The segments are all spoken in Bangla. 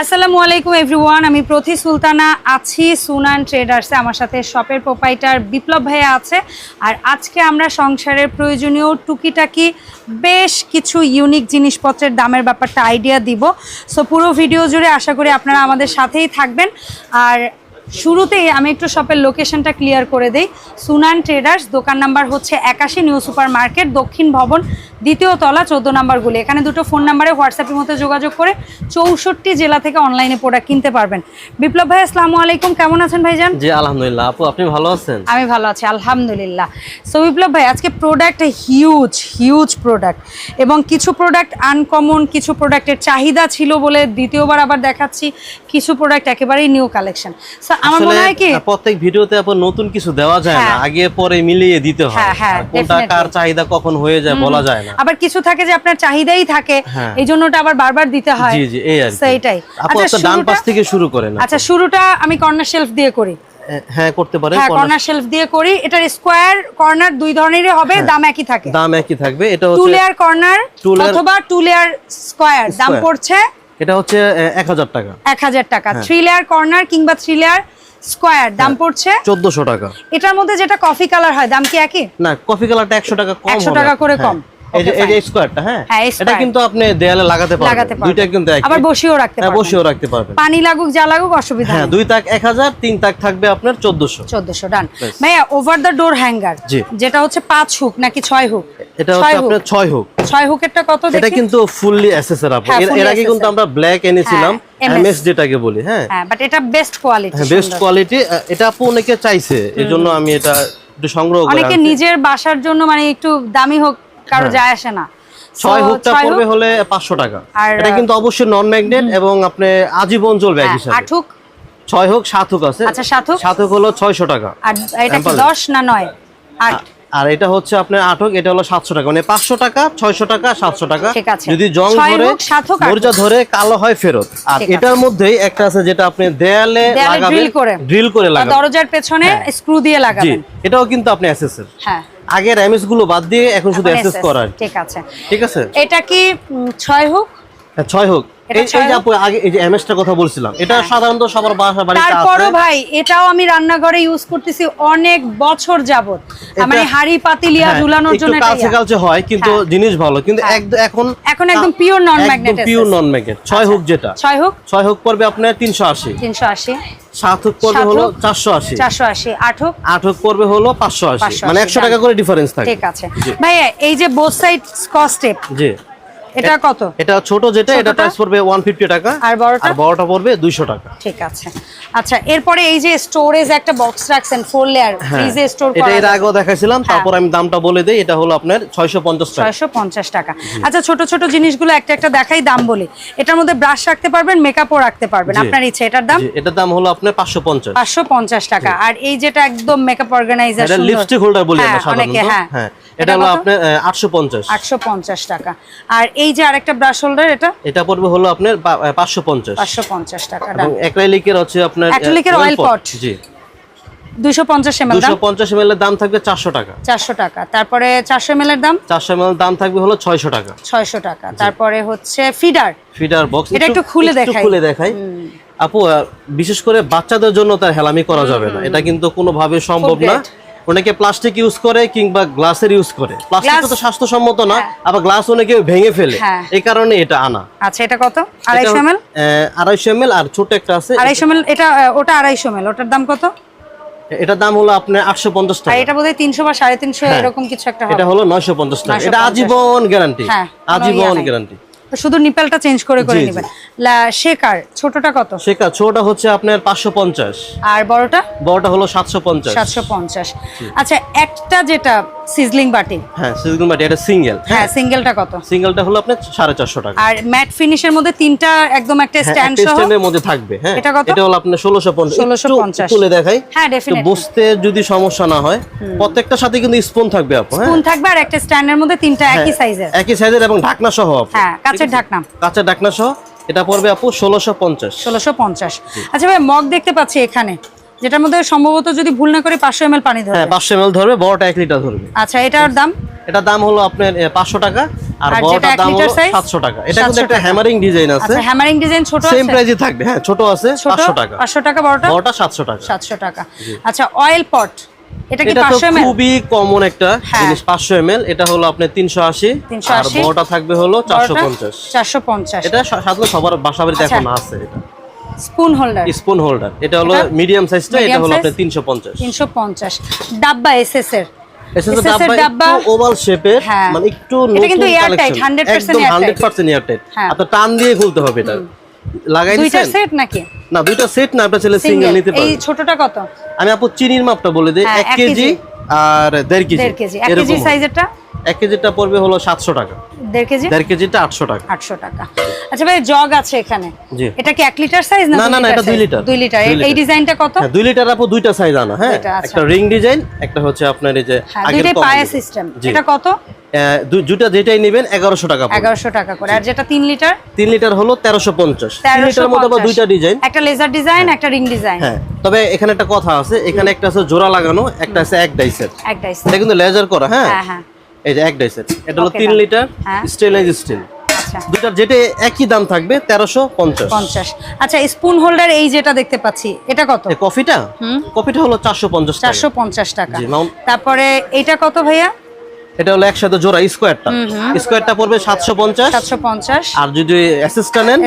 আসসালামু আলাইকুম এভরিওয়ান আমি প্রতি সুলতানা আছি সুনান ট্রেডার্সে। আমার সাথে শপের প্রোপাইটার বিপ্লব ভাইয়া আছে। আর আজকে আমরা সংসারের প্রয়োজনীয় টুকিটাকি বেশ কিছু ইউনিক জিনিসপত্রের দামের ব্যাপারটা আইডিয়া দিব। সো পুরো ভিডিও জুড়ে আশা করি আপনারা আমাদের সাথেই থাকবেন। আর শুরুতেই আমি একটু শপের লোকেশনটা ক্লিয়ার করে দেই। সুনান ট্রেডার্স, দোকান নাম্বার হচ্ছে একাশি নিউ সুপার মার্কেট দক্ষিণ ভবন দ্বিতীয় তলা চোদ্দ নাম্বারগুলি এখানে দুটো ফোন নাম্বারে হোয়াটসঅ্যাপের মধ্যে যোগাযোগ করে চৌষট্টি জেলা থেকে অনলাইনে প্রোডাক্ট কিনতে পারবেন। বিপ্লব ভাই আসসালামু আলাইকুম। কেমন আছেন ভাইজান? জি আলহামদুলিল্লাহ। আপু আপনি ভালো আছেন? আমি ভালো আছি আলহামদুলিল্লাহ। সো বিপ্লব ভাই আজকে প্রোডাক্ট হিউজ হিউজ প্রোডাক্ট এবং কিছু প্রোডাক্ট আনকমন কিছু প্রোডাক্টের চাহিদা ছিল বলে দ্বিতীয়বার আবার দেখাচ্ছি। কিছু প্রোডাক্ট একেবারেই নিউ কালেকশন সো আমার মনে হয় কি প্রত্যেক ভিডিওতে আপু নতুন কিছু দেওয়া যায় না। হ্যাঁ। আগে পরে মিলিয়ে দিতে হয়। হ্যাঁ, হ্যাঁ, কোনটা কার চাহিদা কখন হয়ে যায় বলা যায় আবার কিছু থাকে যে আপনার চাহিদাই থাকে হ্যাঁ। এই জন্য ওটা আবার বারবার দিতে হয়। জি জি এই আর সেইটাই। আচ্ছা ডান শুরুটা পাশ থেকে শুরু করেন আচ্ছা শুরুটা আমি কর্নার শেলফ দিয়ে করি। হ্যাঁ করতে পারেন হ্যাঁ corner- কর্নার শেলফ দিয়ে করি। এটার স্কোয়ার কর্নার দুই ধরনেরই হবে দাম একই থাকে। দাম একই থাকবে এটা টু লেয়ার কর্নার অথবা টু লেয়ার স্কোয়ার। দাম পড়ছে এটা হচ্ছে টাকা। হ্যাঁ। থ্রি লেয়ার কর্নার কিংবা থ্রি লেয়ার স্কোয়ার দাম পড়ছে চোদ্দশো টাকা। এটার মধ্যে যেটা কফি কালার হয় দাম কি একই? না কফি কালারটা একশো টাকা কম 100 টাকা করে হ্যাঁ। কম। এই যে এই যে স্কোয়ারটা হ্যাঁ? হ্যাঁ, এটা কিন্তু আপনি দেয়ালে লাগাতে লাগাতে পারবেন। দুইটা কিন্তু একই। আবার বসিয়েও রাখতে হ্যাঁ পারবেন। বসেও রাখতে পারবেন। পানি লাগুক যা লাগুক অসুবিধা হ্যাঁ দুই তাক এক হাজার তিন তাক থাকবে আপনার ডান ভাইয়া ওভার দ্য ডোর হ্যাঙ্গার যেটা হচ্ছে পাঁচ হুক নাকি ছয় হুক এটা হচ্ছে আপনার ছয় হোক ছয় হুকেরটা কত এটা কিন্তু ফুললি এসএসআর আপু। এর- আগে কিন্তু আমরা ব্ল্যাক এনেছিলাম এমএস যেটাকে বলি হ্যাঁ। বাট এটা বেস্ট কোয়ালিটি বেস্ট কোয়ালিটি এটা আপু অনেকে চাইছে এই জন্য আমি এটা একটু সংগ্রহ করে অনেকে নিজের বাসার জন্য মানে একটু দামি হোক কারও যায় আসে না। হ্যাঁ। ছয় হুকটা পড়বে হলে পাঁচশো টাকা। আর, এটা কিন্তু অবশ্যই নন ম্যাগনেট এবং আপনি আজীবন চলবে এক হ্যাঁ, হিসাবে। আট হুক? ছয় হোক সাত হোক আছে। আচ্ছা, সাত হোক? সাত হোক হলো ছয়শো টাকা। আর এটা কি Ample। দশ না নয়? আট। আর এটা হচ্ছে আপনার আট হোক এটা হলো সাতশো টাকা। মানে পাঁচশো টাকা ছয়শো টাকা সাতশো টাকা। যদি জং ধরে হোক। ধরে কালো হয় ফেরত। আর এটার মধ্যেই একটা আছে যেটা আপনি দেয়ালে লাগাবেন ড্রিল করে। লাগাবেন। দরজার পেছনে হ্যাঁ। স্ক্রু দিয়ে লাগাবেন। এটাও কিন্তু আপনি এসএসএর হ্যাঁ। আগের এমএসগুলো বাদ দিয়ে এখন শুধু SS করার। ঠিক আছে। ঠিক আছে? এটা কি ছয় হুক? ছয় হোক। এই এই যে আপু আগে এই যে এমএসটার কথা বলছিলাম এটা সাধারণত সবার বাসা বাড়িতে আছে। তারপরও ভাই এটাও আমি রান্নাঘরে ইউজ করতেছি অনেক বছর যাবত মানে হাড়ি পাতিলিয়া হ্যাঁ, ঝুলানোর জন্য এটা কালচে। হয় কিন্তু হ্যাঁ। জিনিস ভালো কিন্তু হ্যাঁ। এখন এখন একদম pure non-magnet পিওর নন ম্যাগনেট ছয় হোক যেটা। ছয় হুক। ছয় হোক পড়বে আপনার তিনশো আশি। তিনশো আশি। সাত হোক পড়বে সাত হলো হোক? চারশো আশি। চারশো আশি। আট হোক। আট হোক পড়বে হলো পাঁচশো আশি। 580, মানে একশো done. টাকা করে ডিফারেন্স থাকে। ঠিক আছে। ভাইয়া এই যে বোথ সাইড স্কচ টেপ জি। এটা কত? এটা ছোট যেটা এটা প্রাইস পড়বে ওয়ান ফিফটি টাকা। আর বড়টা? আর বড়টা পড়বে দুইশো টাকা। ঠিক আছে। আচ্ছা এরপরে এই যে স্টোরেজ একটা বক্স রাখছেন ফোর লেয়ার হ্যাঁ। ফ্রিজে স্টোর এটা এর আগেও দেখাইছিলাম হ্যাঁ। তারপর আমি দামটা বলে দিই এটা হলো আপনার ছয়শো পঞ্চাশ টাকা। ছয়শো পঞ্চাশ টাকা। আচ্ছা ছোট ছোট জিনিসগুলো একটা একটা দেখাই দাম বলি। এটার মধ্যে ব্রাশ রাখতে পারবেন মেকআপও রাখতে পারবেন আপনার ইচ্ছে। এটার দাম? এটার দাম হলো আপনার পাঁচশো পঞ্চাশ। পাঁচশো পঞ্চাশ টাকা। আর এই যেটা একদম মেকআপ অর্গানাইজার এটা লিপস্টিক হোল্ডার বলি আমরা সাধারণত অনেকে হ্যাঁ। হ্যাঁ। এটা হলো আপনার আটশো পঞ্চাশ। আটশো পঞ্চাশ টাকা। আর এই যে আরেকটা ব্রাশ হোল্ডার এটা? এটা পড়বে হলো আপনার পাঁচশো পঞ্চাশ। পাঁচশো পঞ্চাশ টাকা এবং অ্যাক্রাইলিকের হচ্ছে আপনার oil pot, pot। জি। দুশো পঞ্চাশ এম দাম? দুশো পঞ্চাশ এর দাম থাকবে চারশো টাকা। চারশো টাকা। তারপরে চারশো এম এর দাম? চারশো এম দাম থাকবে হলো ছয়শো টাকা। ছয়শো টাকা। তারপরে হচ্ছে ফিডার ফিডার বক্স এটা একটু খুলে দেখাই। খুলে দেখাই। আপু বিশেষ করে বাচ্চাদের জন্য তার হেলামি করা যাবে না। এটা কিন্তু কোনোভাবে সম্ভব না. অনেকে প্লাস্টিক ইউজ করে কিংবা গ্লাসের ইউজ করে। প্লাস্টিক তো স্বাস্থ্যসম্মত না হ্যাঁ। আবার গ্লাস অনেকে ভেঙে ফেলে। হ্যাঁ। এই কারণে এটা আনা। আচ্ছা এটা কত? আড়াইশো এম এল আড়াইশো এম আর ছোট একটা আছে। আড়াইশো এম এটা ওটা আড়াইশো এম ওটার দাম কত? এটার দাম হলো আপনার আটশো পঞ্চাশ আর টাকা এটা বোধহয় তিনশো বা সাড়ে তিনশো হ্যাঁ। এরকম কিছু একটা হবে। এটা হলো নয়শো পঞ্চাশ টাকা। 950 এটা আজীবন গ্যারান্টি হ্যাঁ, আজীবন গ্যারান্টি শুধু নিপেলটা চেঞ্জ করে করে। নেবেন। শেকার ছোটটা কত? শেখা ছোটটা হচ্ছে আপনার পাঁচশো পঞ্চাশ। আর বড়টা? বড়টা হলো সাতশো পঞ্চাশ। সাতশো পঞ্চাশ। আচ্ছা একটা যেটা সিজলিং বাটি? হ্যাঁ সিজগুন বাটি এটা সিঙ্গেল। হ্যাঁ সিঙ্গেলটা কত? সিঙ্গেলটা হলো আপনার সাড়ে চারশো টাকা। আর ম্যাট ফিনিশের মধ্যে তিনটা একদম একটা হ্যাঁ, স্ট্যান্ড সহ? স্ট্যান্ডের মধ্যে থাকবে হ্যাঁ। এটা কত? এটা হলো আপনার ষোলোশো পঞ্চাশ। 1650 তুলে দেখাই। হ্যাঁ, definitely. বুঝতে যদি সমস্যা না হয় প্রত্যেকটার সাথে কিন্তু স্পুন থাকবে আপু হ্যাঁ। স্পুন থাকবে আর একটা স্ট্যান্ডের মধ্যে তিনটা একই সাইজের একই সাইজের এবং ঢাকনা সহ আপু। হ্যাঁ কাঁচের ঢাকনা। কাঁচের ঢাকনা সহ এটা পড়বে আপু ষোলোশো পঞ্চাশ। ষোলোশো পঞ্চাশ। আচ্ছা ভাই মগ দেখতে পাচ্ছি এখানে। যেটার মধ্যে সম্ভবত যদি ভুল না করি পাঁচশো এম পানি ধরবে। হ্যাঁ পাঁচশো এম ধরবে বড়টা এক লিটার ধরবে। আচ্ছা এটার দাম? এটা দাম হলো আপনার পাঁচশো টাকা আর দাম হলো সাতশো টাকা। এটা কিন্তু একটা হ্যামারিং ডিজাইন আছে। আচ্ছা হ্যামারিং ডিজাইন ছোট সেম আছে? প্রাইসে থাকবে। হ্যাঁ ছোট আছে পাঁচশো টাকা। 500 টাকা বড়টা? বড়টা সাতশো টাকা। 700 টাকা। আচ্ছা অয়েল পট এটা কি 500 ml খুবই কমন একটা হ্যাঁ। জিনিস এটা হলো আপনার তিনশো আশি 380 আর বড়টা থাকবে হলো চারশো পঞ্চাশ। 450 এটা সাধারণত সবার বাসা। এখন আছে এটা। Spoon holder. Spoon holder. এটা হলো মিডিয়াম সাইজটা এটা Medium হলো size? আপনার তিনশো পঞ্চাশ। 350 ডাব্বা এসএস এর এসএস SS এর ডাব্বা ওভাল শেপের হ্যাঁ। মানে একটু এটা কিন্তু নতুন airtight, 100% একদম airtight। 100% এয়ারটাইট হ্যাঁ। আপনার টান দিয়ে খুলতে হবে এটা। লাগাই দুইটা সেট নাকি? না দুইটা সেট না আপনার ছেলে সিঙ্গেল নিতে নিতে এই ছোটটা কত? আমি আপু চিনির মাপটা বলে দিই হ্যাঁ, এক এক কেজি। আর দেড় কেজি 1 কেজি। সাইজেরটা এক কেজিটা পড়বে হলো সাতশো টাকা। দেড় কেজি? দেড় কেজিটা আটশো টাকা। আটশো টাকা। আচ্ছা ভাই জগ আছে এখানে। এটা কি এক লিটার সাইজ না না, দুই না, না, এটা দুই লিটার। দুই লিটার। এই- এই লিটার। ডিজাইনটা কত? হ্যাঁ দুই লিটার আপু দুইটা সাইজ আনা হ্যাঁ? আচ্ছা। একটা রিং ডিজাইন একটা হচ্ছে আপনার এই যে হ্যাঁ দুইটাই পায়া সিস্টেম এটা কত? আহ, যেটাই নেবেন এগারোশো টাকা এগারোশো টাকা করে। আর যেটা তিন লিটার? তিন লিটার হলো তেরোশো পঞ্চাশ। লিটার আবার দুইটা ডিজাইন একটা লেজার ডিজাইন একটা রিং ডিজাইন হ্যাঁ তবে এখানে একটা কথা আছে এখানে একটা আছে জোড়া লাগানো একটা আছে এক ডাইসের এটা কিন্তু লেজার করা হ্যাঁ? হ্যাঁ হ্যাঁ। এই যে এক ডাইসের। এটা হলো তিন লিটার হ্যাঁ। স্টেনলেস স্টিল আচ্ছা। দুইটার যেটা একই দাম থাকবে তেরোশো পঞ্চাশ। পঞ্চাশ। আচ্ছা স্পুন হোল্ডার এই যেটা দেখতে পাচ্ছি এটা কত? কফিটা? কফিটা হলো চারশো পঞ্চাশ চারশো পঞ্চাশ টাকা। তারপরে এটা কত ভাইয়া? এটা হলো একসাথে জোড়া স্কোয়ারটা। স্কোয়ারটা পড়বে সাতশো আর যদি নেন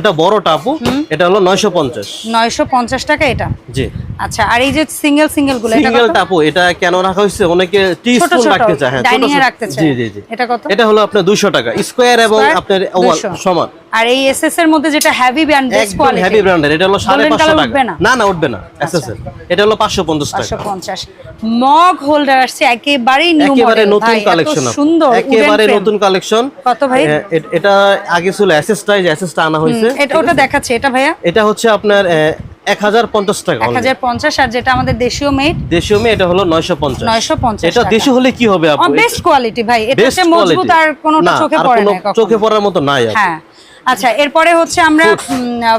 এটা বড়টা আপু এটা হলো নয়শো পঞ্চাশ। টাকা এটা? জি। আচ্ছা আর এই যে সিঙ্গেল সিঙ্গেলগুলো এটা সিঙ্গেল টাপু এটা কেন রাখা হয়েছে? অনেকে টি স্পুন রাখতে চায় হ্যাঁ ডাইনিং এ রাখতে চায়। জি জি জি। এটা কত? এটা হলো আপনার 200 টাকা। স্কোয়ার এবং আপনার ওভাল সমান। আর এই এসএস এর মধ্যে যেটা heavy brand best quality heavy ব্র্যান্ডের এটা হলো 550 টাকা। না? না না উঠবে না এসএস এর। এটা হলো 550 টাকা। 550 মগ হোল্ডার আসছে নিউ একেবারে মডেল নতুন কালেকশন সুন্দর একেবারে নতুন কালেকশন কত ভাই? এটা আগে ছিল আনা হয়েছে। এটা ওটা দেখাচ্ছে এটা ভাইয়া? এটা হচ্ছে আপনার এক হাজার পঞ্চাশ টাকা আর যেটা আমাদের দেশীয় মেড দেশীয় মেয়ে এটা হলো নয়শো পঞ্চাশ। নয়শো পঞ্চাশ এটা দেশি হলে কি হবে আপু? বেস্ট কোয়ালিটি ভাই। এটা মজবুত আর কোনোটা চোখে পড়ে না চোখে পড়ার মতো নাই আপু। হ্যাঁ। আচ্ছা এরপরে হচ্ছে আমরা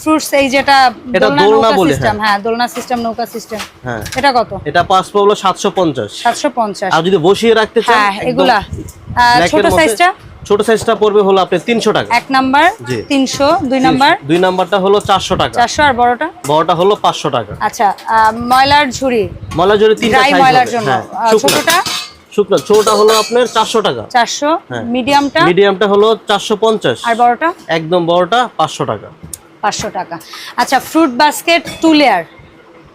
ফ্রুটস এই যেটা এটা দোলনা বলে, সিস্টেম হ্যাঁ। দোলনা সিস্টেম নৌকা সিস্টেম হ্যাঁ। এটা কত? এটা পাঁচ পা হলো সাতশো পঞ্চাশ। সাতশো পঞ্চাশ। আর যদি বসিয়ে রাখতে চান হ্যাঁ এগুলা। ছোট সাইজটা ছোট সাইজটা পড়বে হলো আপনার তিনশো টাকা। এক নাম্বার জি। তিনশো দুই নাম্বার? দুই নাম্বারটা হলো চারশো টাকা। চারশো আর বড়টা? বড়টা হলো পাঁচশো টাকা। আচ্ছা ময়লার ঝুড়ি। ময়লা জুড়ে তিনটা সাইজ ময়লার জন্য। হ্যাঁ ছোটটা? শুকনো ছোটটা হলো আপনার চারশো টাকা। চারশো হ্যাঁ। মিডিয়ামটা? মিডিয়ামটা হলো চারশো পঞ্চাশ। আর বড়টা? একদম বড়টা পাঁচশো টাকা। পাঁচশো টাকা। আচ্ছা ফ্রুট বাস্কেট টু লেয়ার।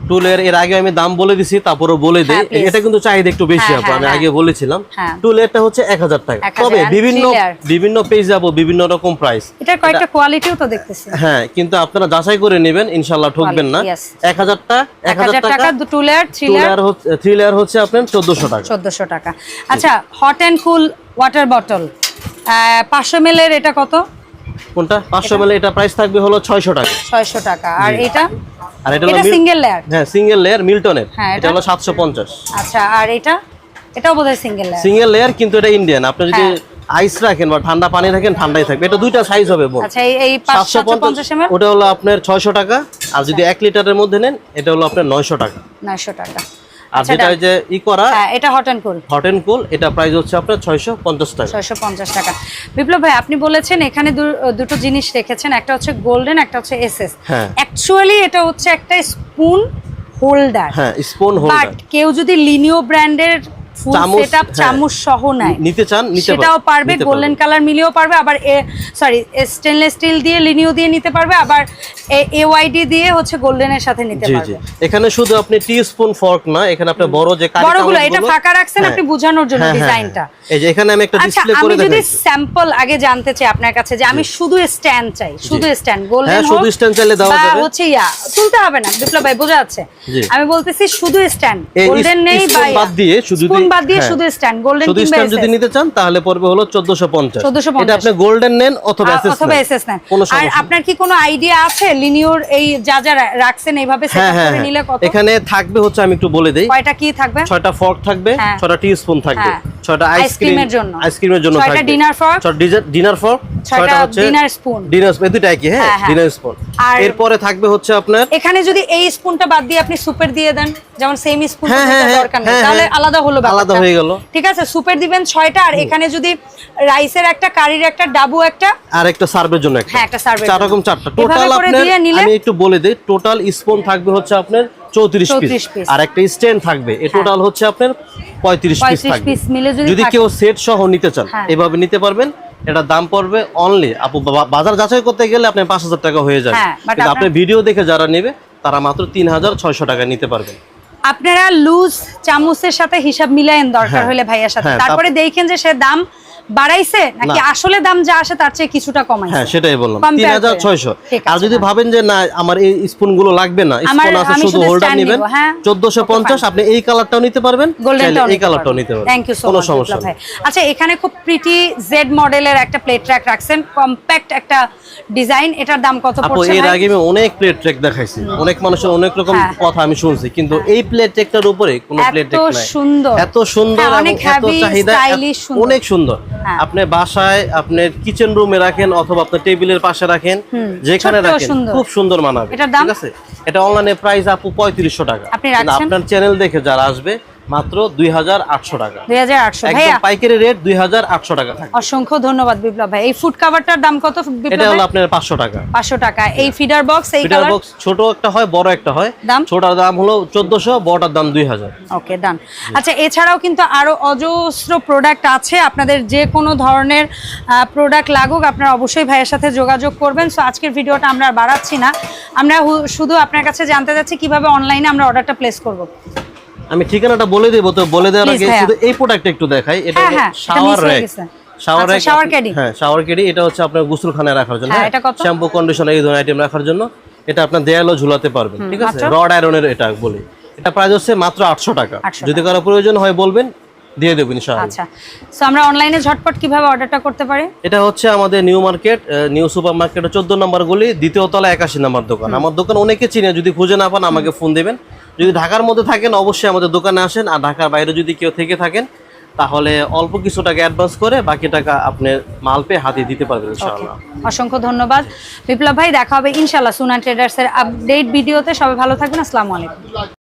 টুলের এর আগে আমি দাম বলে দিছি তারপরে বলে দিই। হ্যাঁ, এটা কিন্তু চাহিদা একটু বেশি হ্যাঁ, আপু আমি হ্যাঁ, আগে বলেছিলাম। টুলেরটা হচ্ছে এক হাজার টাকা। তবে বিভিন্ন বিভিন্ন পেজ যাব বিভিন্ন রকম প্রাইস এটার কয়েকটা কোয়ালিটিও তো দেখতেছি। হ্যাঁ কিন্তু আপনারা যাচাই করে নেবেন ইনশাল্লাহ ঠকবেন না। Quality, yes. এক হাজারটা এক এক হাজার হাজার টাকা টাকা two layer three layer layer হচ্ছে থ্রি লেয়ার হচ্ছে আপনার চোদ্দশো টাকা। চোদ্দশো টাকা। আচ্ছা hot and cool water bottle পাঁচশো এম এর এটা কত? কোনটা? পাঁচশো মেলে এটা প্রাইস থাকবে হলো ছয়শো টাকা। ছয়শো টাকা। আর এটা? আর এটা হলো সিঙ্গেল লেয়ার হ্যাঁ সিঙ্গেল লেয়ার মিল্টনের হ্যাঁ, এটা? হলো সাতশো পঞ্চাশ। আচ্ছা আর এটা? এটাও বোধহয় সিঙ্গেল লেয়ার সিঙ্গেল লেয়ার কিন্তু এটা ইন্ডিয়ান আপনি যদি হ্যাঁ। আইস রাখেন বা ঠান্ডা পানি রাখেন ঠান্ডাই থাকবে। এটা দুইটা সাইজ হবে বোন আচ্ছা এই এই পাঁচশো পঞ্চাশ ওটা হলো আপনার ছয়শো টাকা। আর যদি 1 লিটারের মধ্যে নেন এটা হলো আপনার নয়শো টাকা। নয়শো টাকা। আর আচ্ছা, যেটা যে ই করা হ্যাঁ এটা hot and cool hot and cool এটা প্রাইস হচ্ছে আপনার ছয়শো পঞ্চাশ টাকা। ছয়শো পঞ্চাশ টাকা। বিপ্লব ভাই আপনি বলেছেন এখানে দুটো জিনিস রেখেছেন একটা হচ্ছে গোল্ডেন একটা হচ্ছে এসএস। অ্যাকচুয়ালি এটা হচ্ছে একটা স্পুন হোল্ডার হ্যাঁ স্পুন বাট হোল্ডার কেউ যদি লিনিও ব্র্যান্ডের ফুল চামচ, সেটআপ হ্যাঁ। চামচ সহ নেয় নিতে চান সেটাও পারবে গোল্ডেন কালার মিলিয়েও পারবে আবার সরি স্টেনলেস স্টিল দিয়ে লিনিও দিয়ে নিতে পারবে আবার এওয়াইডি দিয়ে হচ্ছে গোল্ডেনের সাথে নিতে জি জি। পারবে। এখানে শুধু আপনি টি স্পুন ফর্ক না এখানে আপনি বড় যে কারি বড়গুলো এটা ফাঁকা রাখছেন হ্যাঁ। আপনি বোঝানোর জন্য হ্যাঁ, ডিজাইনটা। এই যে এখানে আমি একটা আচ্ছা আমি যদি স্যাম্পল আগে জানতে চাই আপনার কাছে যে আমি শুধু স্ট্যান্ড চাই শুধু স্ট্যান্ড গোল্ডেন হ্যাঁ, শুধু stand চাইলে দেওয়া যাবে। হচ্ছে ইয়া তুলতে হবে না বিপ্লব ভাই বোঝা যাচ্ছে। আমি বলতেছি শুধু স্ট্যান্ড গোল্ডেন নেই spoon বা বাদ দিয়ে শুধু বাদ দিয়ে হ্যাঁ। শুধু স্ট্যান্ড গোল্ডেন শুধু স্ট্যান্ড যদি নিতে চান তাহলে পড়বে হলো চোদ্দশো পঞ্চাশ 1450 এটা আপনি গোল্ডেন নেন অথবা এসএস অথবা এসএস নেন আর আপনার কি কোনো আইডিয়া আছে লিনিওর এই যা যা রাখছেন এইভাবে হ্যাঁ সেটআপ হ্যাঁ করে নিলে হ্যাঁ। কত এখানে থাকবে হচ্ছে আমি একটু বলে দেই কয়টা কি থাকবে ছয়টা ফর্ক থাকবে হ্যাঁ। ছয়টা টি স্পুন থাকবে হ্যাঁ। ছয়টা আইসক্রিম আইসক্রিমের জন্য। আইসক্রিমের জন্য থাকবে dinner fork। ডিনার ফর্ক ছয়টা ডিনার স্পুন ডিনার স্পুন দুইটা একই হ্যাঁ হ্যাঁ, হ্যাঁ। ডিনার স্পুন আর- এরপরে থাকবে হচ্ছে আপনার এখানে যদি এই স্পুনটা বাদ দিয়ে আপনি সুপের দিয়ে দেন যেমন সেম স্পুন হ্যাঁ, হ্যাঁ, হ্যাঁ, দরকার নেই হ্যাঁ, তাহলে হ্যাঁ। আলাদা হলো আলাদা হয়ে গেল। ঠিক আছে সুপের দিবেন ছয়টা আর এখানে যদি রাইসের একটা কারির একটা ডাবু একটা। আর একটা সার্ভের জন্য একটা। হ্যাঁ, একটা এর চার রকম চারটা। টোটাল আপনার আমি একটু বলে দিই টোটাল স্পুন থাকবে হচ্ছে আপনার 34 পিস আর একটা স্ট্যান্ড থাকবে এই টোটাল হচ্ছে আপনার পঁয়ত্রিশ পিস 35 থাকবে। যদি কেউ সেট সহ নিতে চান হ্যাঁ। এভাবে নিতে পারবেন। এটার দাম পড়বে অনলি আপু বাজার যাচাই করতে গেলে আপনি পাঁচ হাজার টাকা হয়ে যাবে হ্যাঁ, কিন্তু আপনি আপনার- ভিডিও দেখে যারা নেবে তারা মাত্র তিন হাজার ছয়শো টাকা নিতে পারবেন। আপনারা লুজ চামচের সাথে হিসাব মিলায়েন দরকার হ্যাঁ, হলে ভাইয়ার সাথে। হ্যাঁ, তারপরে দেখেন যে সে দাম বাড়াইছে নাকি আসলে দাম যা আসে তার চেয়ে কিছুটা কমাইছে? হ্যাঁ সেটাই বললাম। Compare তিন হাজার করে। ছয়শো। ঠিক আর যদি হ্যাঁ। ভাবেন যে না আমার এই স্পুনগুলো লাগবে না স্পুন আছে শুধু হোল্ডার নেবেন। নিবো, হ্যাঁ। চোদ্দশো পঞ্চাশ আপনি এই কালারটাও নিতে পারবেন। এই কালারটাও নিতে পারবেন। থ্যাংক ইউ সো কোনো সমস্যা নেই। আচ্ছা এখানে খুব প্রিটি জেড মডেলের একটা প্লেট ট্র্যাক রাখছেন। কম্প্যাক্ট একটা ডিজাইন এটার দাম কত পড়ছে এর আগে আমি অনেক প্লেট ট্রেক দেখাইছি। অনেক মানুষের অনেক রকম হ্যাঁ। কথা আমি শুনছি। কিন্তু এই প্লেট ট্রেকটার উপরে কোনো প্লেট ট্রেক নাই। সুন্দর। এত সুন্দর হ্যাঁ, অনেক এত চাহিদা এত-। অনেক সুন্দর। হ্যাঁ। আপনি বাসায় আপনি কিচেন রুমে রাখেন অথবা আপনার টেবিলের পাশে রাখেন যেখানে রাখেন খুব সুন্দর মানাবে ঠিক আছে? এটা অনলাইনে প্রাইস আপু পঁয়ত্রিশশো টাকা? আপনার চ্যানেল দেখে যারা আসবে মাত্র দুই হাজার আটশো টাকা। 2800 একদম ভাইয়া। পাইকারি রেট দুই হাজার আটশো টাকা অসংখ্য ধন্যবাদ বিপ্লব ভাই। এই ফুড কাভারটার দাম কত এটা হলো আপনার পাঁচশো টাকা। পাঁচশো টাকা। এই ফিডার বক্স এই ফিটার বক্স ছোট একটা হয় বড় একটা হয়। দাম? ছোটার দাম হলো চোদ্দশো বড়টার দাম দুই হাজার। ওকে ডান। আচ্ছা এছাড়াও কিন্তু আরও অজস্র প্রোডাক্ট আছে। আপনাদের যে কোনো ধরনের প্রোডাক্ট লাগুক আপনারা অবশ্যই ভাইয়ের সাথে যোগাযোগ করবেন। সো আজকের ভিডিওটা আমরা বাড়াচ্ছি না। আমরা শুধু আপনার কাছে জানতে চাচ্ছি কীভাবে অনলাইনে আমরা অর্ডারটা প্লেস করব। আমি ঠিকানাটা বলে দেবো তো বলে দেওয়ার আগে শুধু এই প্রোডাক্টটা একটু দেখাই। এটা হ্যাঁ, শাওয়ার র্যাক শাওয়ার আচ্ছা, র্যাক শাওয়ার ক্যাডি হ্যাঁ শাওয়ার ক্যাডি এটা হচ্ছে আপনার গোসলখানায় রাখার জন্য হ্যাঁ, শ্যাম্পু কন্ডিশনার এই ধরনের আইটেম রাখার জন্য। এটা আপনার দেয়ালও ঝুলাতে পারবেন ঠিক আছে? আচ্ছা। রড আয়রনের এটা বলি। এটা প্রাইস হচ্ছে মাত্র আটশো টাকা। যদি কারও প্রয়োজন হয় বলবেন দিয়ে দেবো ইনশাআল্লাহ। আচ্ছা সো আমরা অনলাইনে ঝটপট কীভাবে অর্ডারটা করতে পারি? এটা হচ্ছে আমাদের নিউ মার্কেট নিউ সুপার মার্কেটের চোদ্দ নম্বর গলি দ্বিতীয় তলা একাশি নম্বর দোকান। আমার দোকান অনেকে চিনে যদি খুঁজে না পান আমাকে ফোন দেবেন। যদি ঢাকার মধ্যে থাকেন অবশ্যই আমাদের দোকানে আসেন। আর ঢাকার বাইরে যদি কেউ থেকে থাকেন তাহলে অল্প কিছু টাকা অ্যাডভান্স করে বাকি টাকা আপনি মাল পেয়ে হাতে দিতে পারবেন ইনশাআল্লাহ। অসংখ্য ধন্যবাদ। বিপ্লব ভাই দেখা হবে ইনশাল্লাহ সুনা ট্রেডার্সের আপডেট ভিডিওতে। সবাই ভালো থাকবেন আসসালামু আলাইকুম।